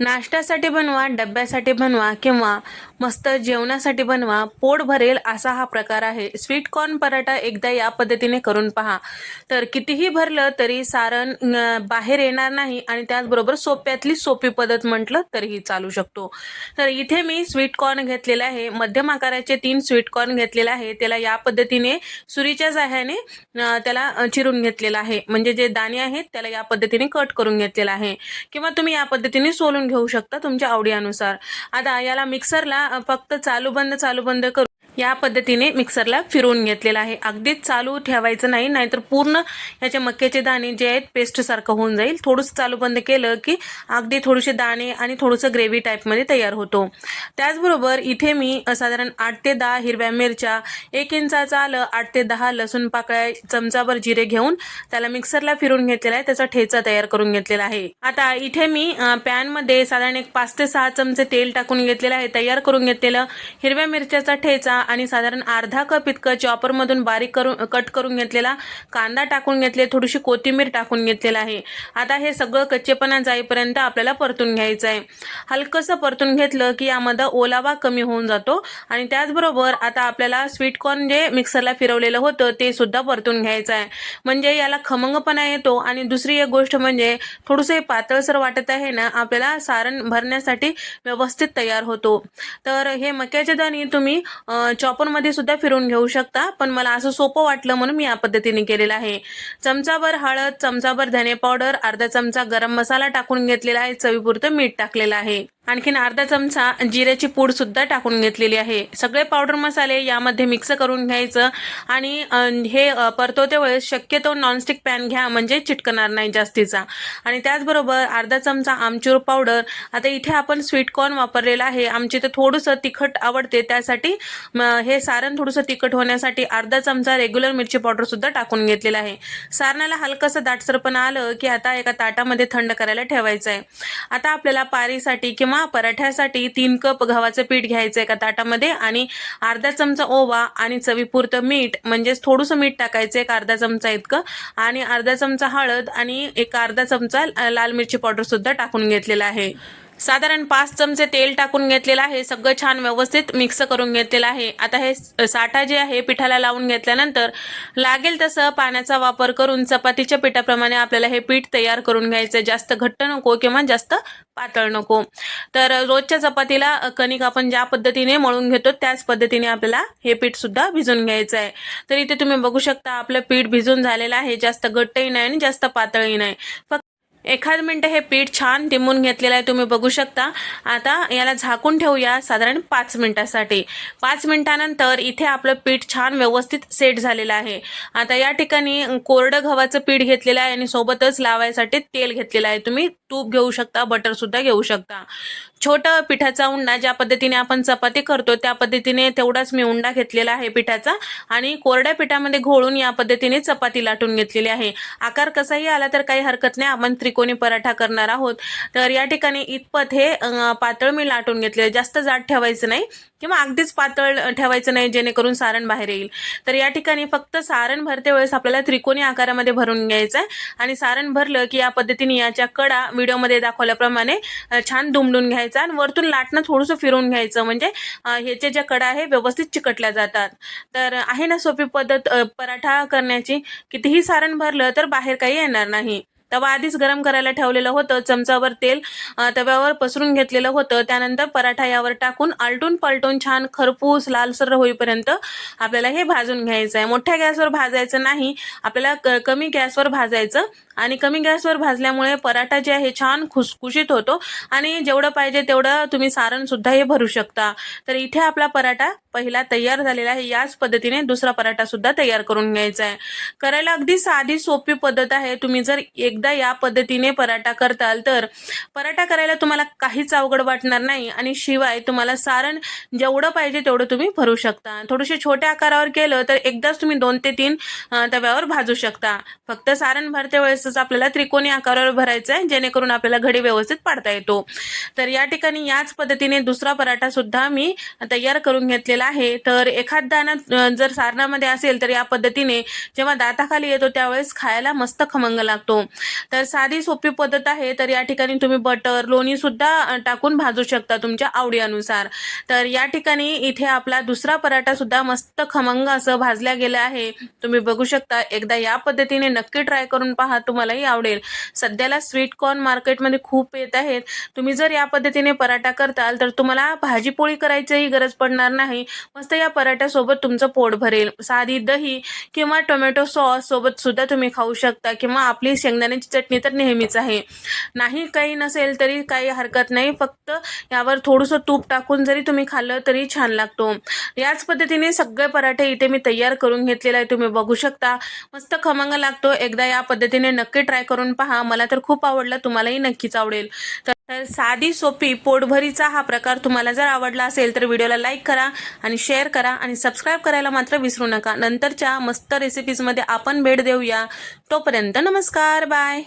नाश्त्यासाठी बनवा डब्यासाठी बनवा किंवा मस्त जेवणासाठी बनवा पोट भरेल असा हा प्रकार आहे. स्वीट कॉर्न पराठा एकदा या पद्धतीने करून पहा. तर कितीही भरलं तरी सारण बाहेर येणार नाही आणि त्याचबरोबर सोप्यातली सोपी पद्धत म्हटलं तरीही चालू शकतो. तर इथे मी स्वीट कॉर्न घेतलेला आहे. मध्यम आकाराचे तीन स्वीट कॉर्न घेतलेले आहे. त्याला या पद्धतीने सुरीच्या सहाय्याने त्याला चिरून घेतलेला आहे. म्हणजे जे दाणे आहेत त्याला या पद्धतीने कट करून घेतलेला आहे. किंवा तुम्ही या पद्धतीने सोलून घेऊ शकता तुमच्या आवडीनुसार. आता याला मिक्सरला फक्त चालू बंद चालू बंद करून या पद्धतीने मिक्सरला फिरवून घेतलेला आहे. अगदीच चालू ठेवायचं नाही नाहीतर पूर्ण याचे मक्याचे दाणे जे आहेत पेस्ट सारखं होऊन जाईल. थोडंसं चालू बंद केलं की अगदी थोडेसे दाणे आणि थोडंसं ग्रेव्ही टाईपमध्ये तयार होतो. त्याचबरोबर इथे मी साधारण आठ ते दहा हिरव्या मिरच्या एक इंचाचा आलं आठ ते दहा लसूण पाकळ्या चमचाभर जिरे घेऊन त्याला मिक्सरला फिरून घेतलेला आहे. त्याचा ठेचा तयार करून घेतलेला आहे. आता इथे मी पॅनमध्ये साधारण एक पाच ते सहा चमचे तेल टाकून घेतलेलं आहे. तयार करून घेतलेलं हिरव्या मिरच्याचा ठेचा आणि साधारण अर्धा कप इतकं चॉपरमधून बारीक करून कट करून घेतलेला कांदा टाकून घेतले थोडीशी कोथिंबीर टाकून घेतलेला आहे. आता हे सगळं कच्चेपणा जाईपर्यंत आपल्याला परतून घ्यायचं आहे. हलकंसं परतून घेतलं की यामध्ये ओलावा कमी होऊन जातो आणि त्याचबरोबर आता आपल्याला स्वीट कॉर्न जे मिक्सरला फिरवलेलं होतं ते सुद्धा परतून घ्यायचं आहे. म्हणजे याला खमंगपणा येतो आणि दुसरी एक गोष्ट म्हणजे थोडंसं हे पातळसर वाटत आहे ना आपल्याला सारण भरण्यासाठी व्यवस्थित तयार होतो. तर हे मक्याचे दाणे तुम्ही चॉपरमध्ये सुद्धा फिरवून घेऊ शकता. पण मला असं सोपं वाटलं म्हणून मी या पद्धतीने केलेलं आहे. चमचाभर हळद चमचाभर धने पावडर अर्धा चमचा गरम मसाला टाकून घेतलेला आहे. चवीपुरतं मीठ टाकलेलं आहे. आणखीन अर्धा चमचा जिऱ्याची पूडसुद्धा टाकून घेतलेली आहे. सगळे पावडर मसाले यामध्ये मिक्स करून घ्यायचं आणि हे अ, परतवते वेळेस शक्यतो नॉनस्टिक पॅन घ्या म्हणजे चिटकणार नाही जास्तीचा. आणि त्याचबरोबर अर्धा चमचा आमचूर पावडर आता इथे आपण स्वीट कॉर्न आहे. आमच्या तर थोडंसं तिखट आवडते त्यासाठी हे सारण थोडंसं तिखट होण्यासाठी अर्धा चमचा रेग्युलर मिरची पावडरसुद्धा टाकून घेतलेला आहे. सारणाला हलकंसं दाटसरपणा आलं की आता एका ताटामध्ये थंड करायला ठेवायचं आहे आता आपल्याला पारीसाठी किंवा पराठ्यासाठी तीन कप गव्हाचं पीठ घ्यायचं एका ताटामध्ये आणि अर्धा चमचा ओवा आणि चवीपुरतं मीठ म्हणजेच थोडंसं मीठ टाकायचं एक अर्धा चमचा इतकं. आणि अर्धा चमचा हळद आणि एक अर्धा चमचा लाल मिरची पावडर सुद्धा टाकून घेतलेला आहे. साधारण पाच चमचे तेल टाकून घेतलेलं आहे. सगळं छान व्यवस्थित मिक्स करून घेतलेलं आहे. आता हे साठा जे आहे पिठाला लावून घेतल्यानंतर लागेल तसं पाण्याचा वापर करून चपातीच्या पिठाप्रमाणे आपल्याला हे पीठ तयार करून घ्यायचं. जास्त घट्ट नको किंवा जास्त पातळ नको. तर रोजच्या चपातीला कणिक आपण ज्या पद्धतीने मळून घेतो त्याच पद्धतीने आपल्याला हे पीठ सुद्धा भिजून घ्यायचं आहे. तर इथे तुम्ही बघू शकता आपलं पीठ भिजून झालेलं आहे. जास्त घट्टही नाही आणि जास्त पातळही नाही. फक्त एखाद मिनटं हे पीठ छान दिमून घेतलेलं आहे तुम्ही बघू शकता. आता याला झाकून ठेवूया साधारण पाच मिनिटासाठी. पाच मिनिटानंतर इथे आपलं पीठ छान व्यवस्थित सेट झालेलं आहे. आता या ठिकाणी कोरडं गव्हाचं पीठ घेतलेलं आहे आणि सोबतच लावायसाठी तेल घेतलेलं आहे. तुम्ही तूप घेऊ शकता बटरसुद्धा घेऊ शकता. छोटं पिठाचा उंडा ज्या पद्धतीने आपण चपाती करतो त्या पद्धतीने तेवढाच मी उंडा घेतलेला आहे पिठाचा आणि कोरड्या पिठामध्ये घोळून या पद्धतीने चपाती लाटून घेतलेली आहे. आकार कसाही आला तर काही हरकत नाही आपण त्रिकोणी पराठा करणार आहोत. तर या ठिकाणी इतपत हे पातळ मी लाटून घेतले जास्त जाड ठेवायचं नाही किंवा अगदीच पातळ ठेवायचं नाही जेणेकरून सारण बाहेर येईल. तर या ठिकाणी फक्त सारण भरते वेळेस आपल्याला त्रिकोणी आकारामध्ये भरून घ्यायचं आहे आणि सारण भरलं की या पद्धतीने याच्या कडा व्हिडिओमध्ये दाखवल्याप्रमाणे छान दुमडून घ्यायचं आणि वरतून लाटणं थोडंसं फिरवून घ्यायचं. म्हणजे ह्याच्या ज्या कडा आहे व्यवस्थित चिकटल्या जातात. तर आहे ना सोपी पद्धत पराठा करण्याची. कितीही सारण भरलं तर बाहेर काही येणार नाही. तवा आधीच गरम करायला ठेवलेलं होतं चमचावर तेल तव्यावर पसरून घेतलेलं होतं. त्यानंतर पराठा यावर टाकून आलटून पलटून छान खरपूस लालसर होईपर्यंत आपल्याला हे भाजून घ्यायचं आहे मोठ्या गॅसवर भाजायचं नाही आपल्याला क कमी गॅसवर भाजायचं आणि कमी गॅसवर भाजल्यामुळे पराठा जे आहे छान खुसखुशीत होतो आणि जेवढं पाहिजे तेवढं तुम्ही सारण सुद्धा हे भरू शकता. तर इथे आपला पराठा पहिला तयार झालेला आहे. याच पद्धतीने दुसरा पराठा सुद्धा तयार करून घ्यायचा आहे करायला अगदी साधी सोपी पद्धत आहे. तुम्ही जर एक एकदा या पद्धतीने पराठा करताल तर पराठा करायला तुम्हाला काहीच अवघड वाटणार नाही आणि शिवाय तुम्हाला सारण जेवढं पाहिजे तेवढं तुम्ही भरू शकता. थोडेसे छोट्या आकारावर केलं तर एकदाच तुम्ही दोन ते तीन तव्यावर भाजू शकता. फक्त सारण भरते वेळेसच आपल्याला त्रिकोणी आकारावर भरायचं आहे जेणेकरून आपल्याला घडी व्यवस्थित पाडता येतो. तर या ठिकाणी याच पद्धतीने दुसरा पराठा सुद्धा मी तयार करून घेतलेला आहे. तर एखाद दाणा जर सारणामध्ये असेल तर या पद्धतीने जेव्हा दाताखाली येतो त्यावेळेस खायला मस्त खमंग लागतो. तर साधी सोपी पद्धत आहे. तर या ठिकाणी तुम्ही बटर लोणी सुद्धा टाकून भाजू शकता तुमच्या आवडीनुसार. तर या ठिकाणी इथे आपला दुसरा पराठा सुद्धा मस्त खमंग असं भाजल्या गेला आहे. तुम्ही बघू शकता एकदा या पद्धतीने नक्की ट्राय करून पहा तुम्हालाही आवडेल. सध्याला स्वीट कॉर्न मार्केटमध्ये खूप येत आहेत. तुम्ही जर या पद्धतीने पराठा करताल तर तुम्हाला भाजीपोळी करायचीही गरज पडणार नाही. मस्त या पराठ्यासोबत तुमचं पोट भरेल. साधी दही किंवा टोमॅटो सॉस सोबत सुद्धा तुम्ही खाऊ शकता किंवा आपली शेंगदाणे शेंगदाण्याची चटणी तर नेहमीच आहे. नाही काही नसेल तरी काही हरकत नाही. फक्त यावर थोडंसं तूप टाकून जरी तुम्ही खाल्लं तरी छान लागतो. याच पद्धतीने सगळे पराठे इथे मी तयार करून घेतलेले आहे तुम्ही बघू शकता. मस्त खमंग लागतो. एकदा या पद्धतीने नक्की ट्राय करून पहा. मला तर खूप आवडला. तुम्हालाही नक्कीच आवडेल. तर तर साधी सोपी पोटभरीचा हा प्रकार तुम्हाला जर आवडला असेल तर व्हिडिओला लाईक करा आणि शेअर करा आणि सबस्क्राईब करायला मात्र विसरू नका. नंतरच्या मस्त रेसिपीजमध्ये आपण भेट देऊया. तोपर्यंत नमस्कार. बाय.